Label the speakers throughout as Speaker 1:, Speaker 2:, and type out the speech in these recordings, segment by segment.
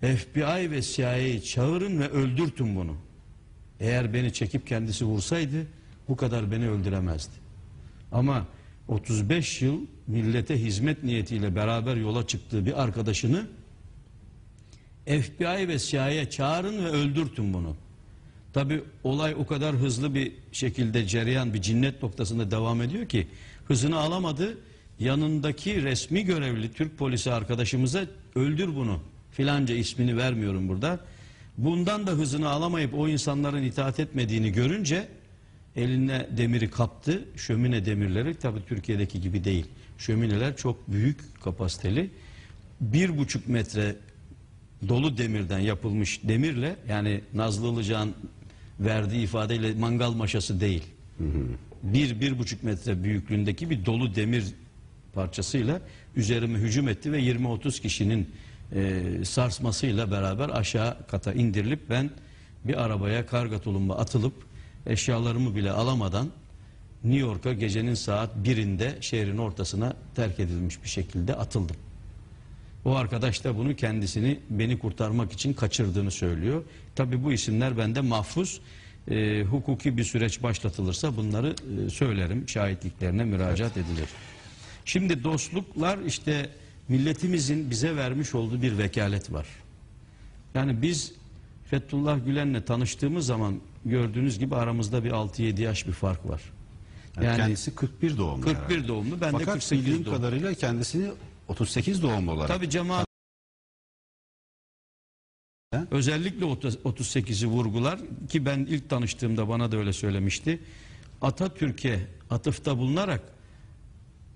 Speaker 1: FBI ve CIA'yı çağırın ve öldürtün bunu. Eğer beni çekip kendisi vursaydı bu kadar beni öldüremezdi. Ama 35 yıl millete hizmet niyetiyle beraber yola çıktığı bir arkadaşını FBI ve CIA'ya çağırın ve öldürtün bunu. Tabi olay o kadar hızlı bir şekilde cereyan bir cinnet noktasında devam ediyor ki hızını alamadı. Yanındaki resmi görevli Türk polisi arkadaşımıza öldür bunu filanca ismini vermiyorum burada. Bundan da hızını alamayıp o insanların itaat etmediğini görünce eline demiri kaptı. Şömine demirleri tabi Türkiye'deki gibi değil. Şömineler çok büyük kapasiteli. Bir buçuk metre dolu demirden yapılmış demirle yani Nazlı Ilıcak'ın verdiği ifadeyle mangal maşası değil. Bir, bir buçuk metre büyüklüğündeki bir dolu demir parçasıyla üzerime hücum etti ve 20-30 kişinin e, sarsmasıyla beraber aşağı kata indirilip ben bir arabaya karga tulumba atılıp eşyalarımı bile alamadan New York'a gecenin saat birinde şehrin ortasına terk edilmiş bir şekilde atıldım. O arkadaş da bunu kendisini beni kurtarmak için kaçırdığını söylüyor. Tabii bu isimler bende mahfuz. Ee, hukuki bir süreç başlatılırsa bunları e, söylerim. Şahitliklerine müracaat edilir. Şimdi dostluklar işte milletimizin bize vermiş olduğu bir vekalet var. Yani biz Fethullah Gülen'le tanıştığımız zaman gördüğünüz gibi aramızda bir 6-7 yaş bir fark var.
Speaker 2: Yani kendisi 41 doğumlu.
Speaker 1: 41
Speaker 2: herhalde.
Speaker 1: doğumlu, ben de
Speaker 2: Fakat
Speaker 1: 48
Speaker 2: bildiğim
Speaker 1: doğumlu.
Speaker 2: kadarıyla kendisini 38 doğumlu olarak.
Speaker 1: Tabii cemaat özellikle 30 38'i vurgular ki ben ilk tanıştığımda bana da öyle söylemişti. Atatürk'e atıfta bulunarak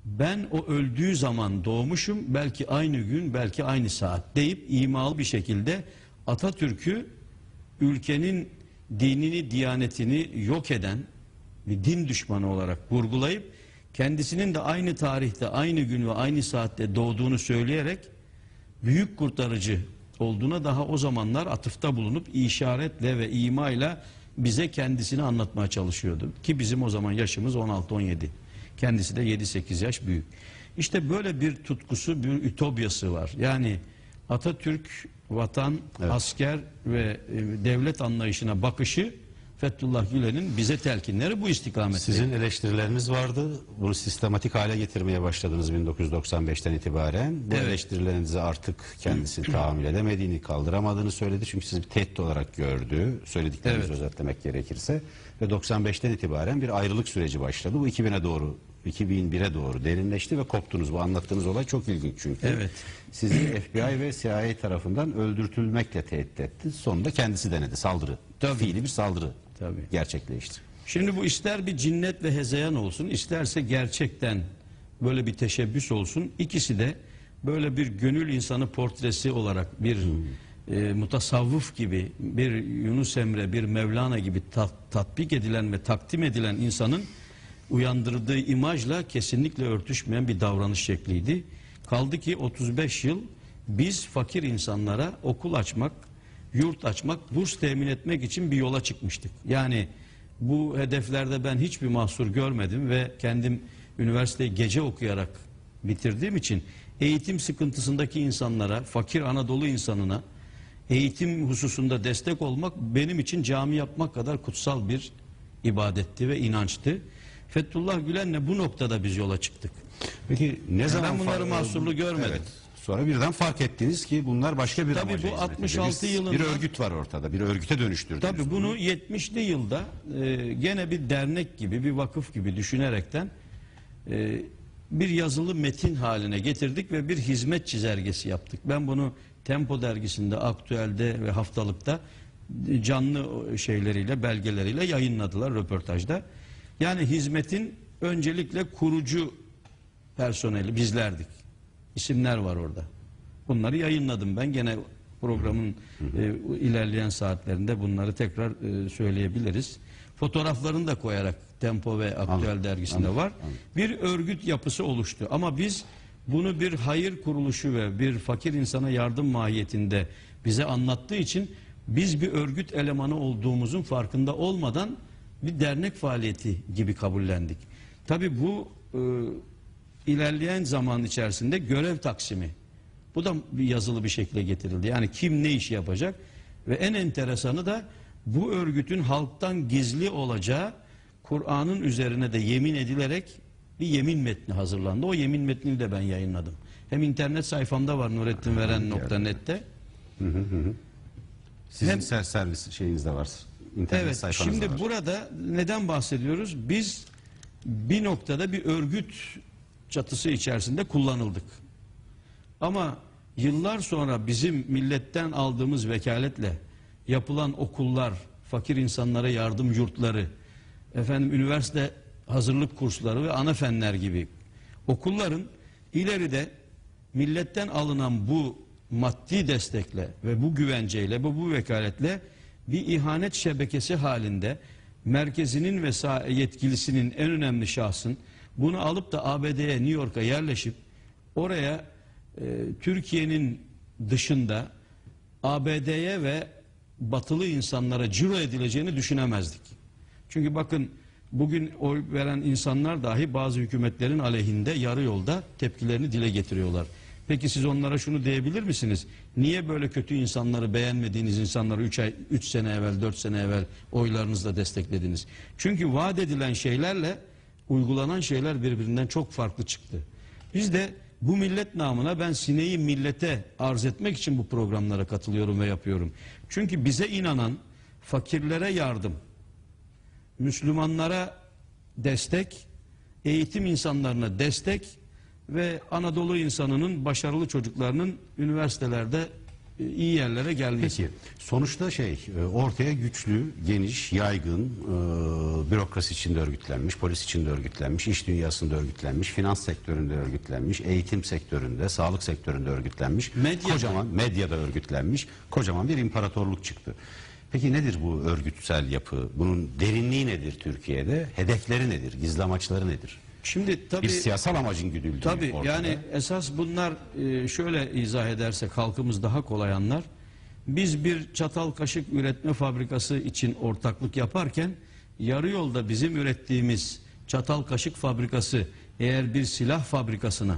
Speaker 1: ben o öldüğü zaman doğmuşum belki aynı gün belki aynı saat deyip imalı bir şekilde Atatürk'ü ülkenin dinini diyanetini yok eden bir din düşmanı olarak vurgulayıp kendisinin de aynı tarihte aynı gün ve aynı saatte doğduğunu söyleyerek büyük kurtarıcı olduğuna daha o zamanlar atıfta bulunup işaretle ve imayla bize kendisini anlatmaya çalışıyordu. Ki bizim o zaman yaşımız 16-17. Kendisi de 7-8 yaş büyük. İşte böyle bir tutkusu, bir ütopyası var. Yani Atatürk, vatan, asker ve e, devlet anlayışına bakışı Fethullah Gülen'in bize telkinleri bu istikamette.
Speaker 2: Sizin eleştirileriniz vardı. Bunu sistematik hale getirmeye başladınız 1995'ten itibaren. Bu
Speaker 1: Evet.
Speaker 2: eleştirilerinizi artık kendisi tahammül edemediğini, kaldıramadığını söyledi. Çünkü sizi bir tehdit olarak gördü. Söylediklerinizi
Speaker 1: Evet.
Speaker 2: özetlemek gerekirse. Ve 95'ten itibaren bir ayrılık süreci başladı. Bu 2000'e doğru 2001'e doğru derinleşti ve koptunuz. Bu anlattığınız olay çok ilginç çünkü.
Speaker 1: Evet.
Speaker 2: Sizi FBI ve CIA tarafından öldürtülmekle tehdit etti. Sonunda kendisi denedi saldırı.
Speaker 1: Tabii.
Speaker 2: Fiili bir saldırı
Speaker 1: Tabii.
Speaker 2: gerçekleşti.
Speaker 1: Şimdi bu ister bir cinnet ve hezeyan olsun, isterse gerçekten böyle bir teşebbüs olsun. İkisi de böyle bir gönül insanı portresi olarak bir e, mutasavvıf gibi, bir Yunus Emre, bir Mevlana gibi tat- tatbik edilen ve takdim edilen insanın uyandırdığı imajla kesinlikle örtüşmeyen bir davranış şekliydi. Kaldı ki 35 yıl biz fakir insanlara okul açmak, yurt açmak, burs temin etmek için bir yola çıkmıştık. Yani bu hedeflerde ben hiçbir mahsur görmedim ve kendim üniversiteyi gece okuyarak bitirdiğim için eğitim sıkıntısındaki insanlara, fakir Anadolu insanına eğitim hususunda destek olmak benim için cami yapmak kadar kutsal bir ibadetti ve inançtı. Fethullah Gülen'le bu noktada biz yola çıktık.
Speaker 2: Peki ne zaman
Speaker 1: ben bunları mahsurlu görmedim.
Speaker 2: Evet. Sonra birden fark ettiniz ki bunlar başka bir
Speaker 1: Tabii bu
Speaker 2: hizmet
Speaker 1: 66
Speaker 2: ediyor. Bir-
Speaker 1: yılında-
Speaker 2: bir örgüt var ortada. Bir örgüte dönüştürdünüz.
Speaker 1: Tabii bunu 70'li yılda e, gene bir dernek gibi, bir vakıf gibi düşünerekten e, bir yazılı metin haline getirdik ve bir hizmet çizelgesi yaptık. Ben bunu Tempo dergisinde, Aktüel'de ve haftalıkta canlı şeyleriyle, belgeleriyle yayınladılar röportajda. Yani hizmetin öncelikle kurucu personeli bizlerdik. İsimler var orada. Bunları yayınladım ben. Gene programın e, ilerleyen saatlerinde bunları tekrar e, söyleyebiliriz. Fotoğraflarını da koyarak Tempo ve Aktüel dergisinde var. Bir örgüt yapısı oluştu. Ama biz bunu bir hayır kuruluşu ve bir fakir insana yardım mahiyetinde bize anlattığı için biz bir örgüt elemanı olduğumuzun farkında olmadan bir dernek faaliyeti gibi kabullendik. Tabii bu e, ilerleyen zaman içerisinde görev taksimi Bu da bir yazılı bir şekilde getirildi. Yani kim ne iş yapacak ve en enteresanı da bu örgütün halktan gizli olacağı Kur'an'ın üzerine de yemin edilerek bir yemin metni hazırlandı. O yemin metnini de ben yayınladım. Hem internet sayfamda var nurettinveren.net'te.
Speaker 2: Sizin
Speaker 1: Hem-
Speaker 2: ser- servis şeyinizde var. İnternet
Speaker 1: Evet.
Speaker 2: sayfanızda
Speaker 1: Şimdi
Speaker 2: var.
Speaker 1: burada neden bahsediyoruz? Biz bir noktada bir örgüt çatısı içerisinde kullanıldık. Ama yıllar sonra bizim milletten aldığımız vekaletle yapılan okullar, fakir insanlara yardım yurtları, efendim üniversite hazırlık kursları ve ana fenler gibi okulların ileride milletten alınan bu maddi destekle ve bu güvenceyle ve bu vekaletle bir ihanet şebekesi halinde merkezinin ve yetkilisinin en önemli şahsın bunu alıp da ABD'ye New York'a yerleşip oraya e, Türkiye'nin dışında ABD'ye ve batılı insanlara ciro edileceğini düşünemezdik. Çünkü bakın bugün oy veren insanlar dahi bazı hükümetlerin aleyhinde yarı yolda tepkilerini dile getiriyorlar. Peki siz onlara şunu diyebilir misiniz? Niye böyle kötü insanları beğenmediğiniz insanları 3 ay 3 sene evvel 4 sene evvel oylarınızla desteklediniz? Çünkü vaat edilen şeylerle uygulanan şeyler birbirinden çok farklı çıktı. Biz de bu millet namına ben sineği millete arz etmek için bu programlara katılıyorum ve yapıyorum. Çünkü bize inanan fakirlere yardım, Müslümanlara destek, eğitim insanlarına destek ve Anadolu insanının başarılı çocuklarının üniversitelerde e, iyi yerlere gelmesi.
Speaker 2: Peki sonuçta şey e, ortaya güçlü, geniş, yaygın, e, bürokrasi içinde örgütlenmiş, polis içinde örgütlenmiş, iş dünyasında örgütlenmiş, finans sektöründe örgütlenmiş, eğitim sektöründe, sağlık sektöründe örgütlenmiş,
Speaker 1: Medyada.
Speaker 2: kocaman medyada örgütlenmiş, kocaman bir imparatorluk çıktı. Peki nedir bu örgütsel yapı? Bunun derinliği nedir Türkiye'de? Hedefleri nedir? Gizli amaçları nedir?
Speaker 1: Şimdi tabii
Speaker 2: Bir siyasal amacın güdüldüğü
Speaker 1: Tabii
Speaker 2: ortada.
Speaker 1: yani esas bunlar e, şöyle izah edersek halkımız daha kolay anlar. Biz bir çatal kaşık üretme fabrikası için ortaklık yaparken yarı yolda bizim ürettiğimiz çatal kaşık fabrikası eğer bir silah fabrikasına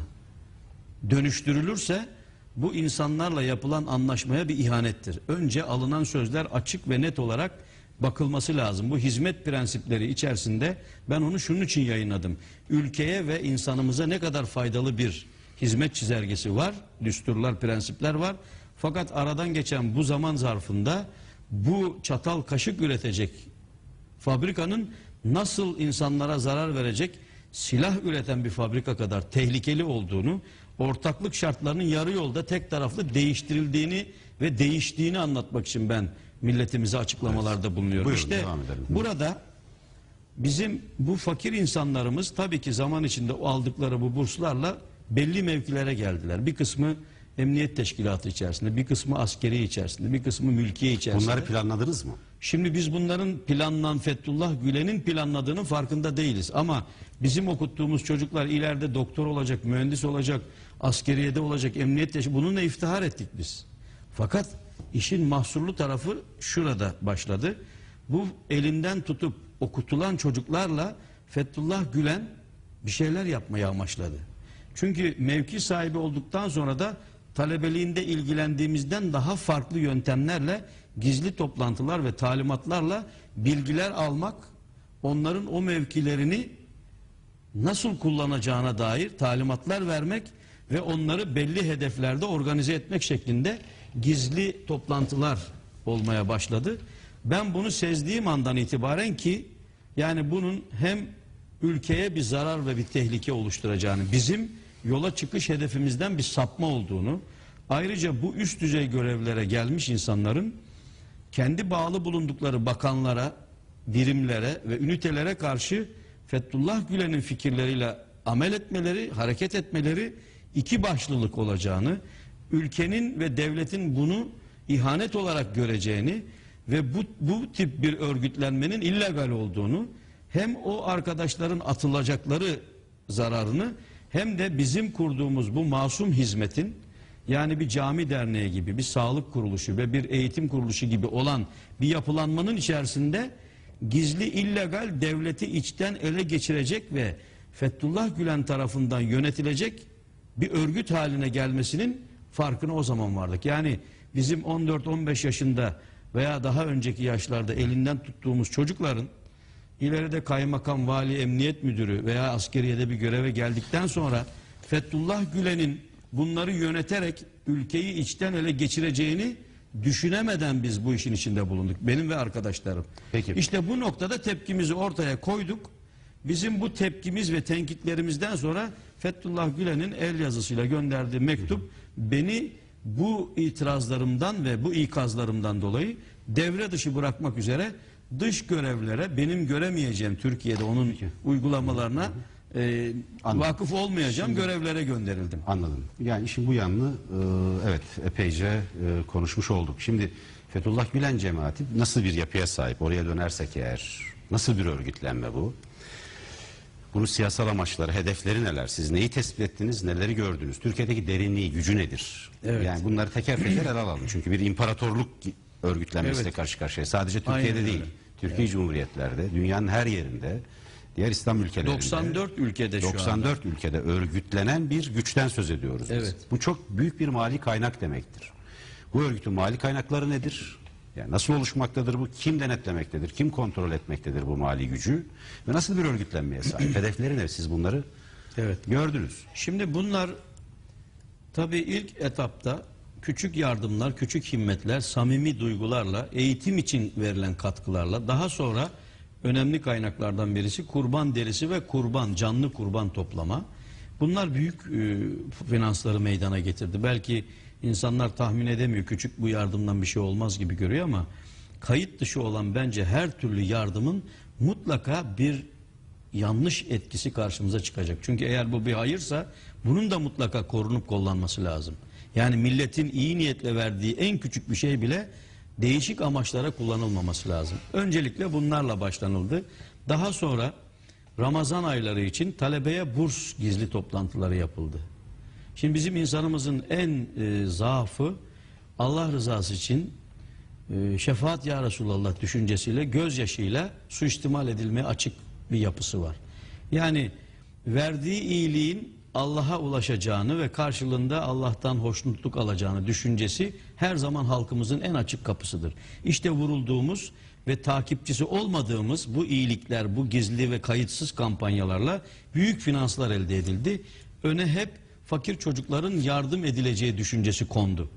Speaker 1: dönüştürülürse bu insanlarla yapılan anlaşmaya bir ihanettir. Önce alınan sözler açık ve net olarak bakılması lazım. Bu hizmet prensipleri içerisinde ben onu şunun için yayınladım. Ülkeye ve insanımıza ne kadar faydalı bir hizmet çizelgesi var, düsturlar, prensipler var. Fakat aradan geçen bu zaman zarfında bu çatal kaşık üretecek fabrikanın nasıl insanlara zarar verecek silah üreten bir fabrika kadar tehlikeli olduğunu, ortaklık şartlarının yarı yolda tek taraflı değiştirildiğini ve değiştiğini anlatmak için ben milletimize açıklamalarda bulunuyorum.
Speaker 2: Buyurun,
Speaker 1: işte
Speaker 2: devam edelim.
Speaker 1: burada bizim bu fakir insanlarımız tabii ki zaman içinde aldıkları bu burslarla belli mevkilere geldiler. Bir kısmı emniyet teşkilatı içerisinde, bir kısmı askeri içerisinde, bir kısmı mülkiye içerisinde.
Speaker 2: Bunları planladınız mı?
Speaker 1: Şimdi biz bunların planlanan Fethullah Gülen'in planladığının farkında değiliz. Ama bizim okuttuğumuz çocuklar ileride doktor olacak, mühendis olacak, askeriyede olacak, emniyet teşkilatı bununla iftihar ettik biz. Fakat işin mahsurlu tarafı şurada başladı. Bu elinden tutup okutulan çocuklarla Fethullah Gülen bir şeyler yapmaya amaçladı. Çünkü mevki sahibi olduktan sonra da talebeliğinde ilgilendiğimizden daha farklı yöntemlerle gizli toplantılar ve talimatlarla bilgiler almak, onların o mevkilerini nasıl kullanacağına dair talimatlar vermek ve onları belli hedeflerde organize etmek şeklinde gizli toplantılar olmaya başladı. Ben bunu sezdiğim andan itibaren ki yani bunun hem ülkeye bir zarar ve bir tehlike oluşturacağını, bizim yola çıkış hedefimizden bir sapma olduğunu, ayrıca bu üst düzey görevlere gelmiş insanların kendi bağlı bulundukları bakanlara, birimlere ve ünitelere karşı Fethullah Gülen'in fikirleriyle amel etmeleri, hareket etmeleri iki başlılık olacağını, ülkenin ve devletin bunu ihanet olarak göreceğini ve bu, bu tip bir örgütlenmenin illegal olduğunu hem o arkadaşların atılacakları zararını hem de bizim kurduğumuz bu masum hizmetin yani bir cami derneği gibi, bir sağlık kuruluşu ve bir eğitim kuruluşu gibi olan bir yapılanmanın içerisinde gizli illegal devleti içten ele geçirecek ve Fethullah Gülen tarafından yönetilecek bir örgüt haline gelmesinin farkına o zaman vardık. Yani bizim 14-15 yaşında veya daha önceki yaşlarda elinden tuttuğumuz çocukların ileride kaymakam, vali, emniyet müdürü veya askeriyede bir göreve geldikten sonra Fethullah Gülen'in bunları yöneterek ülkeyi içten ele geçireceğini düşünemeden biz bu işin içinde bulunduk. Benim ve arkadaşlarım.
Speaker 2: Peki.
Speaker 1: İşte bu noktada tepkimizi ortaya koyduk. Bizim bu tepkimiz ve tenkitlerimizden sonra Fethullah Gülen'in el yazısıyla gönderdiği mektup beni bu itirazlarımdan ve bu ikazlarımdan dolayı devre dışı bırakmak üzere dış görevlere benim göremeyeceğim Türkiye'de onun uygulamalarına e,
Speaker 2: Anladım.
Speaker 1: vakıf olmayacağım görevlere gönderildim.
Speaker 2: Anladım. Yani işin bu yanını e, evet epeyce e, konuşmuş olduk. Şimdi Fethullah Gülen cemaati nasıl bir yapıya sahip? Oraya dönersek eğer nasıl bir örgütlenme bu? Bunun siyasal amaçları, hedefleri neler? Siz neyi tespit ettiniz, neleri gördünüz? Türkiye'deki derinliği, gücü nedir?
Speaker 1: Evet.
Speaker 2: Yani bunları teker teker ele alalım. Çünkü bir imparatorluk örgütlenmesiyle
Speaker 1: Evet.
Speaker 2: karşı karşıya. Sadece Türkiye'de
Speaker 1: Aynen
Speaker 2: değil.
Speaker 1: öyle.
Speaker 2: Türkiye Cumhuriyetlerde, dünyanın her yerinde, diğer İslam ülkelerinde.
Speaker 1: 94 ülkede şu anda.
Speaker 2: 94 ülkede örgütlenen bir güçten söz ediyoruz biz.
Speaker 1: Evet.
Speaker 2: Bu çok büyük bir mali kaynak demektir. Bu örgütün mali kaynakları nedir? Yani nasıl oluşmaktadır bu? Kim denetlemektedir? Kim kontrol etmektedir bu mali gücü? Ve nasıl bir örgütlenmeye sahip? Hedefleri ne? Siz bunları
Speaker 1: Evet.
Speaker 2: gördünüz.
Speaker 1: Şimdi bunlar tabii ilk etapta küçük yardımlar, küçük himmetler, samimi duygularla, eğitim için verilen katkılarla daha sonra önemli kaynaklardan birisi kurban derisi ve kurban, canlı kurban toplama. Bunlar büyük e, finansları meydana getirdi. Belki insanlar tahmin edemiyor küçük bu yardımdan bir şey olmaz gibi görüyor ama kayıt dışı olan bence her türlü yardımın mutlaka bir yanlış etkisi karşımıza çıkacak. Çünkü eğer bu bir hayırsa bunun da mutlaka korunup kollanması lazım. Yani milletin iyi niyetle verdiği en küçük bir şey bile değişik amaçlara kullanılmaması lazım. Öncelikle bunlarla başlanıldı. Daha sonra Ramazan ayları için talebeye burs gizli toplantıları yapıldı. Şimdi bizim insanımızın en e, zaafı Allah rızası için e, şefaat ya Resulallah düşüncesiyle gözyaşıyla suistimal edilmeye açık bir yapısı var. Yani verdiği iyiliğin Allah'a ulaşacağını ve karşılığında Allah'tan hoşnutluk alacağını düşüncesi her zaman halkımızın en açık kapısıdır. İşte vurulduğumuz ve takipçisi olmadığımız bu iyilikler, bu gizli ve kayıtsız kampanyalarla büyük finanslar elde edildi. Öne hep fakir çocukların yardım edileceği düşüncesi kondu.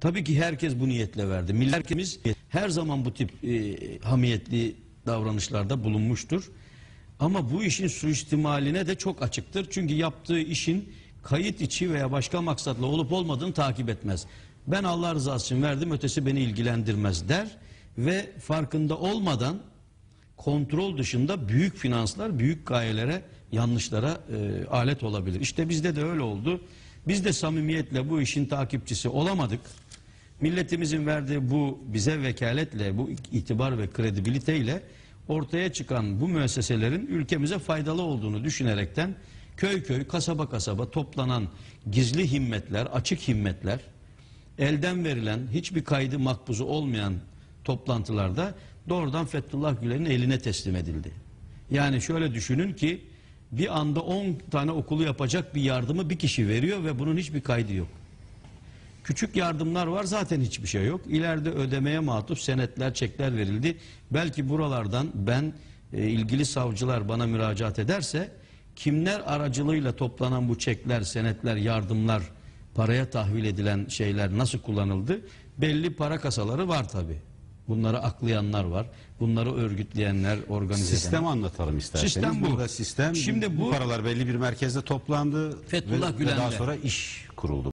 Speaker 1: Tabii ki herkes bu niyetle verdi. Milletimiz her zaman bu tip e, hamiyetli davranışlarda bulunmuştur. Ama bu işin suistimaline de çok açıktır. Çünkü yaptığı işin kayıt içi veya başka maksatla olup olmadığını takip etmez. Ben Allah rızası için verdim ötesi beni ilgilendirmez der ve farkında olmadan kontrol dışında büyük finanslar büyük gayelere yanlışlara e, alet olabilir. İşte bizde de öyle oldu. Biz de samimiyetle bu işin takipçisi olamadık. Milletimizin verdiği bu bize vekaletle, bu itibar ve kredibiliteyle ortaya çıkan bu müesseselerin ülkemize faydalı olduğunu düşünerekten köy köy, kasaba kasaba toplanan gizli himmetler, açık himmetler, elden verilen, hiçbir kaydı makbuzu olmayan toplantılarda doğrudan Fethullah Gülen'in eline teslim edildi. Yani şöyle düşünün ki bir anda 10 tane okulu yapacak bir yardımı bir kişi veriyor ve bunun hiçbir kaydı yok. Küçük yardımlar var zaten hiçbir şey yok. İleride ödemeye matuf senetler, çekler verildi. Belki buralardan ben e, ilgili savcılar bana müracaat ederse kimler aracılığıyla toplanan bu çekler, senetler, yardımlar, paraya tahvil edilen şeyler nasıl kullanıldı? Belli para kasaları var tabi. Bunları aklayanlar var. Bunları örgütleyenler, organize edenler.
Speaker 2: Sistemi anlatalım isterseniz.
Speaker 1: Sistem bu.
Speaker 2: Burada sistem
Speaker 1: Şimdi
Speaker 2: bu
Speaker 1: bu-
Speaker 2: paralar belli bir merkezde toplandı
Speaker 1: Fethullah
Speaker 2: ve, ve
Speaker 1: Gülen'de.
Speaker 2: daha sonra iş kuruldu.